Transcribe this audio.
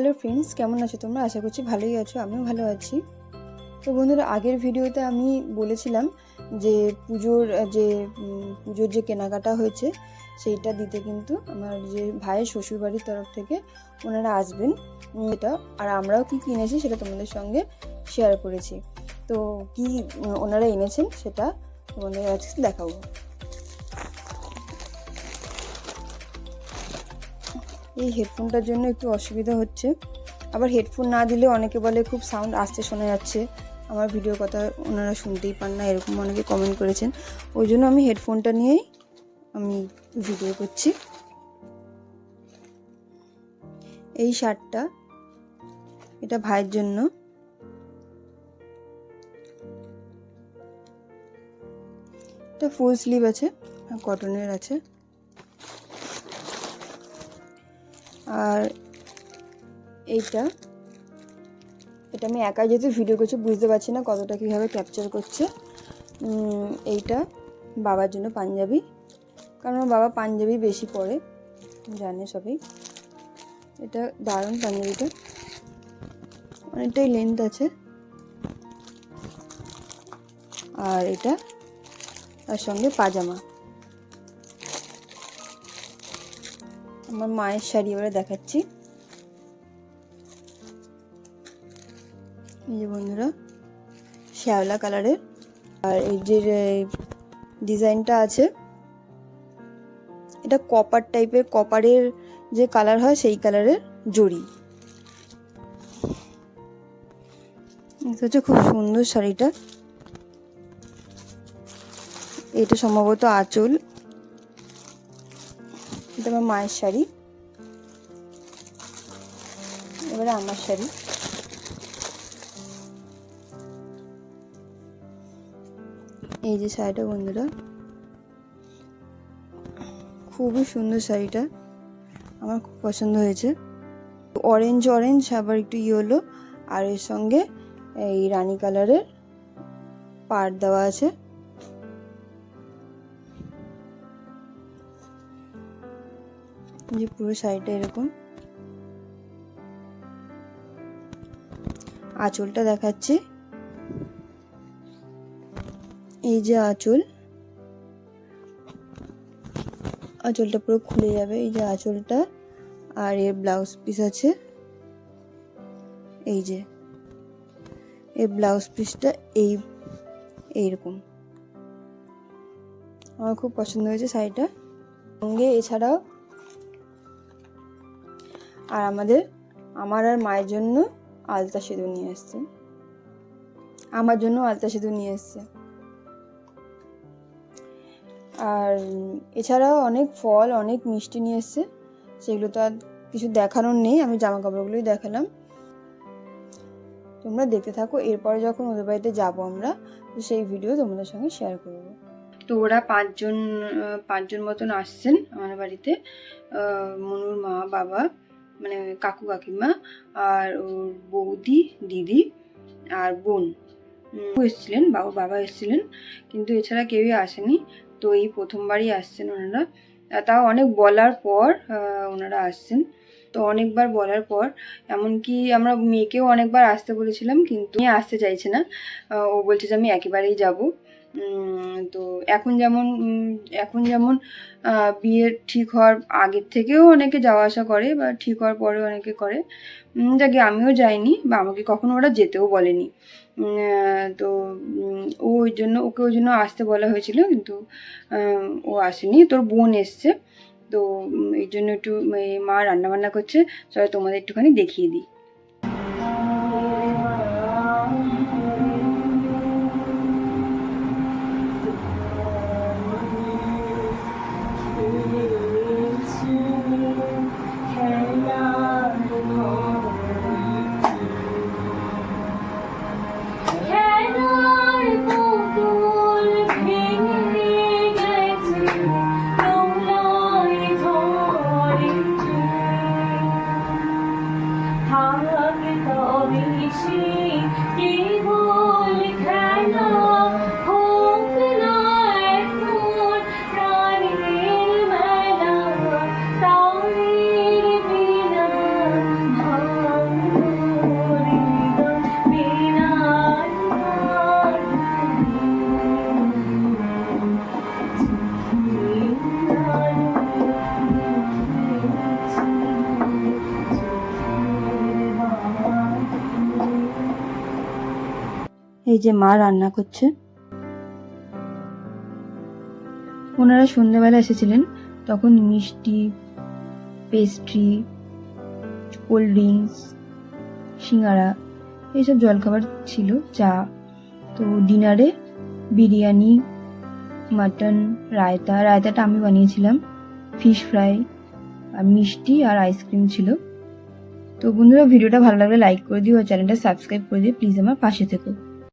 Hello friends কেমন আছো তোমরা? আশা করছি ভালোই আছো, আমিও ভালো আছি। তো বন্ধুরা, আগের ভিডিওতে আমি বলেছিলাম যে পুজোর যে পুজোর যে কেনাকাটা হয়েছে, সেইটা দিতে কিন্তু আমার যে ভাইয়ের শ্বশুরবাড়ির তরফ থেকে ওনারা আসবেন। এটা, আর আমরাও কি কিনেছি সেটা তোমাদের সঙ্গে শেয়ার করেছি। তো কি ওনারা এনেছেন সেটা তোমাদের আজকে দেখাবো। এই হেডফোনটার জন্য একটু অসুবিধা হচ্ছে। আবার হেডফোন না দিলে অনেকে বলে খুব সাউন্ড আসতে শোনা যাচ্ছে। আমার ভিডিও কথা ওনারা শুনতেই পান না, এরকম অনেকে কমেন্ট করেছেন। ওই জন্য আমি হেডফোনটা নিয়েই আমি ভিডিও করছি। এই শার্টটা, এটা ভাইয়ের জন্য। এটা ফুল স্লিভ আছে কটনের আছে। আর এইটা। এটা আমি একা যেহেতু ভিডিও করছি, বুঝতে পারছি না কতটা কীভাবে ক্যাপচার করছে। এইটা বাবার জন্য পাঞ্জাবি। কারণ বাবা পাঞ্জাবি বেশি পরে, জানে সবাই। এটা দারুণ পাঞ্জাবিটা। অনেকটাই লেন্থ আছে। আর এটা তার সঙ্গে পাজামা। আমার মায়ের শাড়ি এবারে দেখাচ্ছি। এই যে বন্ধুরা, শ্যাওলা কালারের আর এই যে ডিজাইনটা আছে, এটা কপার টাইপের কপারের যে কালার হয় সেই কালারের জড়ি। এটা হচ্ছে খুব সুন্দর শাড়িটা। এটা সম্ভবত আঁচল। আমার মায়ের শাড়ি। এবারে আমার শাড়ি। এই যে শাড়িটা বন্ধুরা, খুবই সুন্দর শাড়িটা। আমার খুব পছন্দ হয়েছে। অরেঞ্জ অরেঞ্জ আবার একটু ইয়েলো আর এর সঙ্গে এই রানী কালারের পাড় দেওয়া আছে। যে পুরো শাড়িটা এরকম। আঁচলটা দেখাচ্ছি। এই যে আঁচল। আঁচলটা পুরো খুলে যাবে, এই যে আঁচলটা। আর এর ব্লাউজ পিস আছে। এই যে। এই ব্লাউজ পিসটা এই, এইরকম। আমার খুব পছন্দ হয়েছে শাড়িটা। সঙ্গে এছাড়াও আর আমাদের, আমার আর মায়ের জন্য আলতা সিঁদুর নিয়ে এসছে আমার জন্য আলতা সিঁদুর নিয়ে এসছে আর এছাড়াও অনেক ফল, অনেক মিষ্টি নিয়ে এসছে। সেগুলো তো আর কিছু দেখানোর নেই, আমি জামা কাপড়গুলোই দেখালাম। তোমরা দেখতে থাকো, এরপরে যখন ওদের বাড়িতে যাব আমরা তো সেই ভিডিও তোমাদের সঙ্গে শেয়ার করব। তো ওরা পাঁচজন পাঁচজন মতন আসছেন আমার বাড়িতে। মনুর মা, বাবা মানে কাকু কাকিমা আর ওর বৌদি, দিদি আর বোন। এসেছিলেন বাবা বাবা এসেছিলেন, কিন্তু এছাড়া কেউই আসেনি। তো এই প্রথমবারই আসছেন ওনারা। তাও অনেক বলার পর ওনারা আসছেন। তো অনেকবার বলার পর, এমনকি আমরা মেয়েকেও অনেকবার আসতে বলেছিলাম, কিন্তু আসতে চাইছে না। ও বলছে যে আমি একেবারেই যাব। তো এখন যেমন এখন যেমন বিয়ে ঠিক হওয়ার আগের থেকেও অনেকে যাওয়া আসা করে বা ঠিক হওয়ার পরেও অনেকে করে। যাকে আমিও যাইনি বা আমাকে কখনো ওরা যেতেও বলেনি। তো ও ওই জন্য, ওকে ওই জন্য আসতে বলা হয়েছিল কিন্তু ও আসেনি। তোর বোন এসছে, তো এই জন্য একটু মা রান্নাবান্না করছে। চলো তোমাদের একটুখানি দেখিয়ে দিই। এই যে মা রান্না করছে। ওনারা সন্ধ্যেবেলা এসেছিলেন, তখন মিষ্টি পেস্ট্রি কোল্ড ড্রিঙ্কস সিঙ্গারা, এইসব জলখাবার ছিল, চা। তো ডিনারে বিরিয়ানি, মাটন, রায়তা। রায়তাটা আমি বানিয়েছিলাম ফিশ ফ্রাই আর মিষ্টি আর আইসক্রিম ছিল। তো বন্ধুরা, ভিডিওটা ভালো লাগলে লাইক করে দিও, আর চ্যানেলটা সাবস্ক্রাইব করে দিও প্লিজ আমার পাশে থেকো।